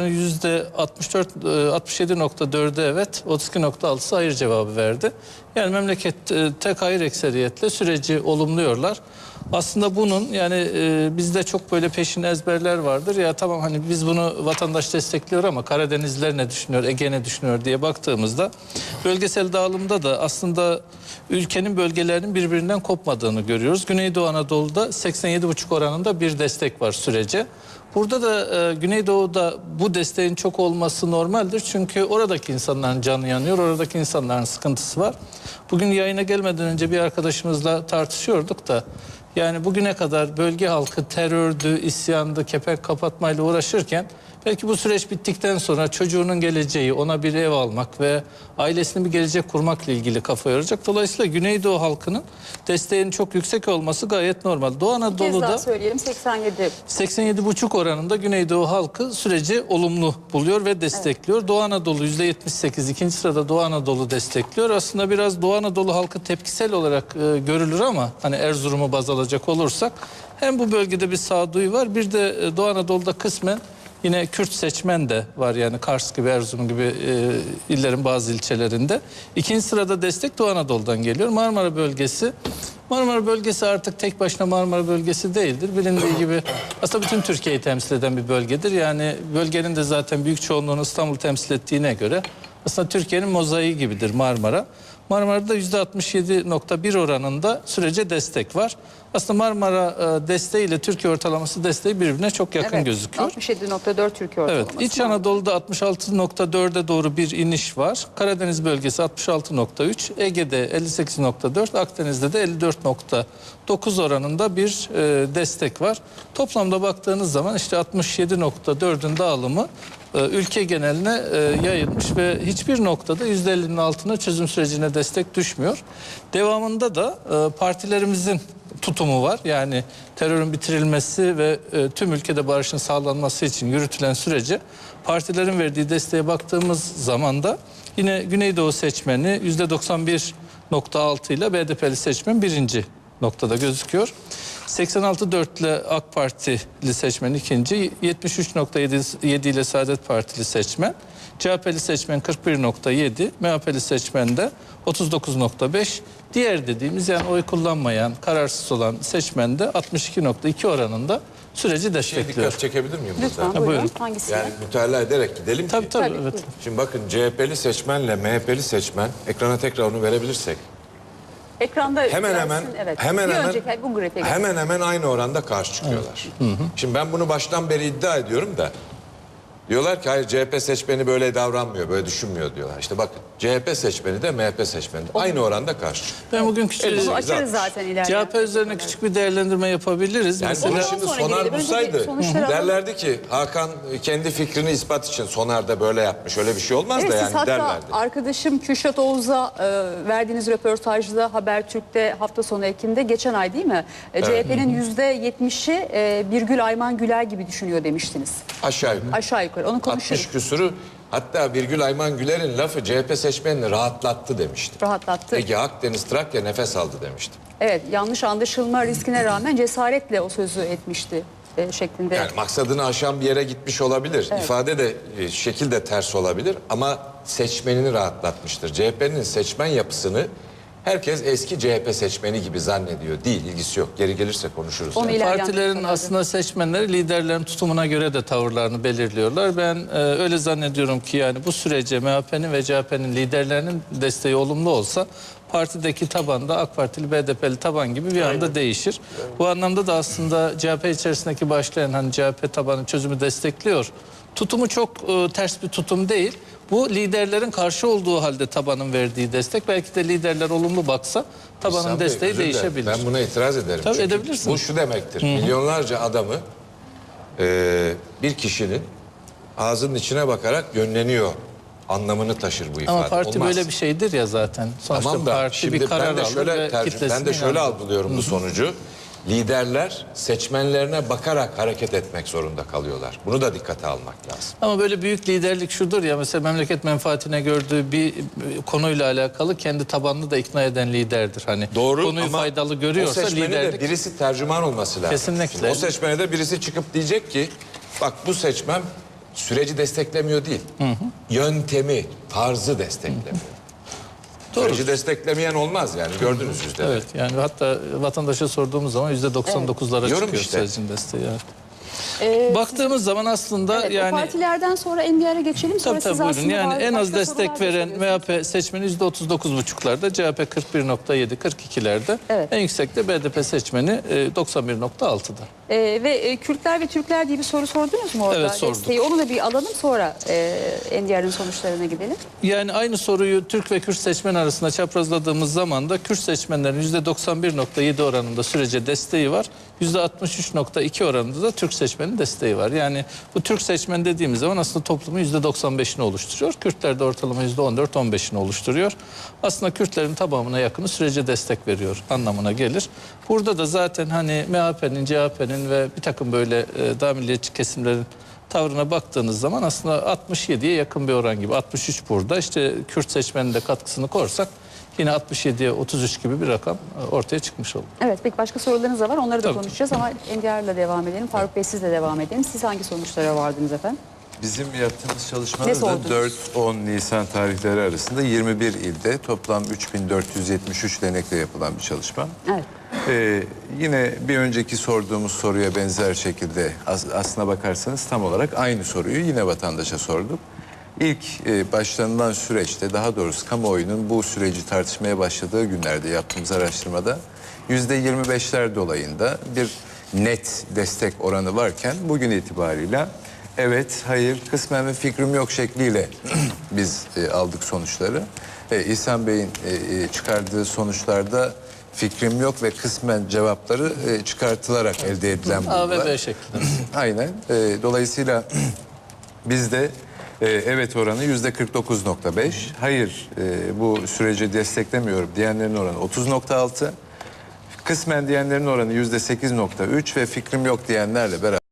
Yüzde 64, e, 67.4'ü evet, 32.6'sı hayır cevabı verdi. Yani memleket e, hayır ekseriyetle süreci olumluyorlar. Aslında bunun yani e, bizde çok böyle peşin ezberler vardır. Ya tamam hani biz bunu vatandaş destekliyor ama Karadenizler ne düşünüyor, Ege ne düşünüyor diye baktığımızda bölgesel dağılımda da aslında ülkenin bölgelerinin birbirinden kopmadığını görüyoruz. Güneydoğu Anadolu'da 87,5 oranında bir destek var sürece. Burada da e, Güneydoğu'da bu desteğin çok olması normaldir. Çünkü oradaki insanların canı yanıyor, oradaki insanların sıkıntısı var. Bugün yayına gelmeden önce bir arkadaşımızla tartışıyorduk da yani bugüne kadar bölge halkı terördü, isyandı, kepek kapatmayla uğraşırken belki bu süreç bittikten sonra çocuğunun geleceği, ona bir ev almak ve ailesine bir gelecek kurmakla ilgili kafa yoracak. Dolayısıyla Güneydoğu halkının desteğinin çok yüksek olması gayet normal. Doğu Bir kez daha Anadolu'da söyleyelim 87. 87,5 oranında Güneydoğu halkı süreci olumlu buluyor ve destekliyor. Doğu Anadolu %78, ikinci sırada Doğu Anadolu destekliyor. Aslında biraz Doğu Anadolu halkı tepkisel olarak e, görülür ama hani Erzurum'u baz alacak olursak hem bu bölgede bir sağduyu var bir de e, Doğu Anadolu'da kısmen yine Kürt seçmen de var yani Kars gibi Erzurum gibi e, illerin bazı ilçelerinde. İkinci sırada destek Doğu Anadolu'dan geliyor. Marmara bölgesi Marmara bölgesi artık tek başına Marmara bölgesi değildir. Bilindiği gibi aslında bütün Türkiye'yi temsil eden bir bölgedir. Yani bölgenin de zaten büyük çoğunluğunu İstanbul temsil ettiğine göre aslında Türkiye'nin mozaiği gibidir Marmara. Marmara'da %67.1 oranında sürece destek var. Aslında Marmara e, desteği ile Türkiye ortalaması desteği birbirine çok yakın Evet, gözüküyor. 67.4 Türkiye ortalaması. Evet, İç Anadolu'da 66.4'e doğru bir iniş var. Karadeniz bölgesi 66.3, Ege'de 58.4, Akdeniz'de de 54.9 oranında bir e, destek var. Toplamda baktığınız zaman işte 67.4'ün dağılımı e, ülke geneline e, yayılmış ve hiçbir noktada %50'nin altına çözüm sürecine destek düşmüyor. Devamında da e, partilerimizin tutumu var. Yani terörün bitirilmesi ve e, tüm ülkede barışın sağlanması için yürütülen sürece partilerin verdiği desteğe baktığımız zaman da yine Güneydoğu seçmeni %91.6 ile BDP'li seçmen birinci noktada gözüküyor. 86.4 ile AK Partili seçmen ikinci, 73.7 ile Saadet Partili seçmen, CHP'li seçmen 41.7, MHP'li seçmen de 39.5. Diğer dediğimiz yani oy kullanmayan, kararsız olan seçmen de 62.2 oranında süreci destekliyor. dikkat çekebilir miyim Lütfen burada? buyurun. buyurun. Hangisi? Yani mütalaa ederek gidelim Tabii ki. tabii, Tabii, evet. Şimdi bakın CHP'li seçmenle MHP'li seçmen ekrana tekrar onu verebilirsek Ekranda hemen hemen evet. hemen bir hemen önceki bu grafiğe hemen hemen aynı oranda karşı çıkıyorlar. Şimdi ben bunu baştan beri iddia ediyorum da diyorlar ki hayır CHP seçmeni böyle davranmıyor, böyle düşünmüyor diyorlar. İşte bakın CHP seçmeni de MHP seçmeni de aynı oranda karşı çıkıyor. Ben bugün küçük Bunu açarız zaten ileride. CHP üzerine küçük bir değerlendirme yapabiliriz. Yani Mesela bunu Ondan şimdi sonra Sonar gelelim. Önce bir bulsaydı sonuçları alalım. derlerdi ki Hakan kendi fikrini ispat için Sonar'da böyle yapmış. Öyle bir şey olmaz Evet da siz yani hatta derlerdi. arkadaşım Kürşat Oğuz'a e, verdiğiniz röportajda Habertürk'te hafta sonu Ekim'de geçen ay değil mi? E, CHP'nin yüzde yetmişi e, Birgül Ayman Güler gibi düşünüyor demiştiniz. Aşağı yukarı. Aşağı yukarı onu konuşuruz. 60 küsürü hatta Virgül Ayman Güler'in lafı CHP seçmenini rahatlattı demişti. Rahatlattı. Ege Akdeniz Trakya nefes aldı demişti. Evet yanlış anlaşılma riskine rağmen cesaretle o sözü etmişti e, şeklinde. Yani maksadını aşan bir yere gitmiş olabilir. İfade de e, şekil de ters olabilir ama seçmenini rahatlatmıştır. CHP'nin seçmen yapısını herkes eski CHP seçmeni gibi zannediyor. Değil, ilgisi yok. Geri gelirse konuşuruz. Onu yani. ilerleyen Partilerin aslında seçmenleri liderlerin tutumuna göre de tavırlarını belirliyorlar. Ben e, öyle zannediyorum ki yani bu sürece MHP'nin ve CHP'nin liderlerinin desteği olumlu olsa partideki taban da AK Partili BDP'li taban gibi bir anda değişir. Bu anlamda da aslında CHP içerisindeki başlayan hani CHP tabanı çözümü destekliyor. Tutumu çok e, ters bir tutum değil. Bu liderlerin karşı olduğu halde tabanın verdiği destek. Belki de liderler olumlu baksa tabanın İhsan Bey, desteği özür dilerim. değişebilir. Ben buna itiraz ederim. Tabii Çünkü edebilirsin. Bu şu demektir. Milyonlarca adamı e, bir kişinin ağzının içine bakarak yönleniyor anlamını taşır bu ifade. Ama parti Olmaz. böyle bir şeydir ya zaten. Sonuçta Tamam da parti şimdi bir karar ben de alır şöyle ve tercih, kitlesine ben de şöyle inanır. algılıyorum bu sonucu. Liderler seçmenlerine bakarak hareket etmek zorunda kalıyorlar. Bunu da dikkate almak lazım. Ama böyle büyük liderlik şudur ya mesela memleket menfaatine gördüğü bir konuyla alakalı kendi tabanını da ikna eden liderdir. Hani Doğru konuyu ama faydalı o görüyorsa de liderlik. birisi tercüman olması lazım. Kesinlikle. Şimdi o seçmene de birisi çıkıp diyecek ki bak bu seçmen süreci desteklemiyor değil. Yöntemi, tarzı desteklemiyor. Doğru. Süreci desteklemeyen olmaz yani gördünüz yüzde. Evet yani hatta vatandaşa sorduğumuz zaman %99'lara Diyorum çıkıyor işte. sürecin desteği. evet. Ee, Baktığımız zaman aslında evet, yani partilerden sonra NDR'e geçelim. Sonra Tabii tabii siz buyurun. Yani en az destek veren. MHP seçmeni %39,5'larda, CHP 41,7, 42'lerde. Evet. En yüksekte BDP seçmeni e, 91,6'da. Ee, ve e, Kürtler ve Türkler diye bir soru sordunuz mu orada? Evet, sorduk. Desteği. Onu da bir alalım sonra e, NDR'in sonuçlarına gidelim. Yani aynı soruyu Türk ve Kürt seçmen arasında çaprazladığımız zaman da Kürt seçmenlerin %91,7 oranında sürece desteği var. %63,2 oranında da Türk seçmenin desteği var. Yani bu Türk seçmen dediğimiz zaman aslında toplumun %95'ini oluşturuyor. Kürtler de ortalama %14-15'ini oluşturuyor. Aslında Kürtlerin tamamına yakını sürece destek veriyor anlamına gelir. Burada da zaten hani MHP'nin, CHP'nin ve bir takım böyle e, daha milliyetçi kesimlerin tavrına baktığınız zaman aslında 67'ye yakın bir oran gibi. 63 burada. İşte Kürt seçmenin de katkısını korsak yine 67'ye 33 gibi bir rakam e, ortaya çıkmış oldu. Evet peki başka sorularınız da var onları da Tabii. konuşacağız ama NDR'la devam edelim. Faruk Bey sizle devam edelim. Siz hangi sonuçlara vardınız efendim? Bizim yaptığımız çalışmada sordunuz? da 4-10 Nisan tarihleri arasında 21 ilde toplam 3473 denekle yapılan bir çalışma. Evet. Ee, yine bir önceki sorduğumuz soruya benzer şekilde as- aslına bakarsanız tam olarak aynı soruyu yine vatandaşa sorduk. İlk e, başlanılan süreçte daha doğrusu kamuoyunun bu süreci tartışmaya başladığı günlerde yaptığımız araştırmada yüzde 25'ler dolayında bir net destek oranı varken bugün itibariyle evet, hayır, kısmen ve fikrim yok şekliyle biz e, aldık sonuçları. E, İhsan Bey'in e, e, çıkardığı sonuçlarda fikrim yok ve kısmen cevapları e, çıkartılarak elde edilen A ve bulgular. B şeklinde. Aynen. E, dolayısıyla bizde e, evet oranı yüzde 49.5. Hayır e, bu süreci desteklemiyorum diyenlerin oranı 30.6. Kısmen diyenlerin oranı yüzde 8.3 ve fikrim yok diyenlerle beraber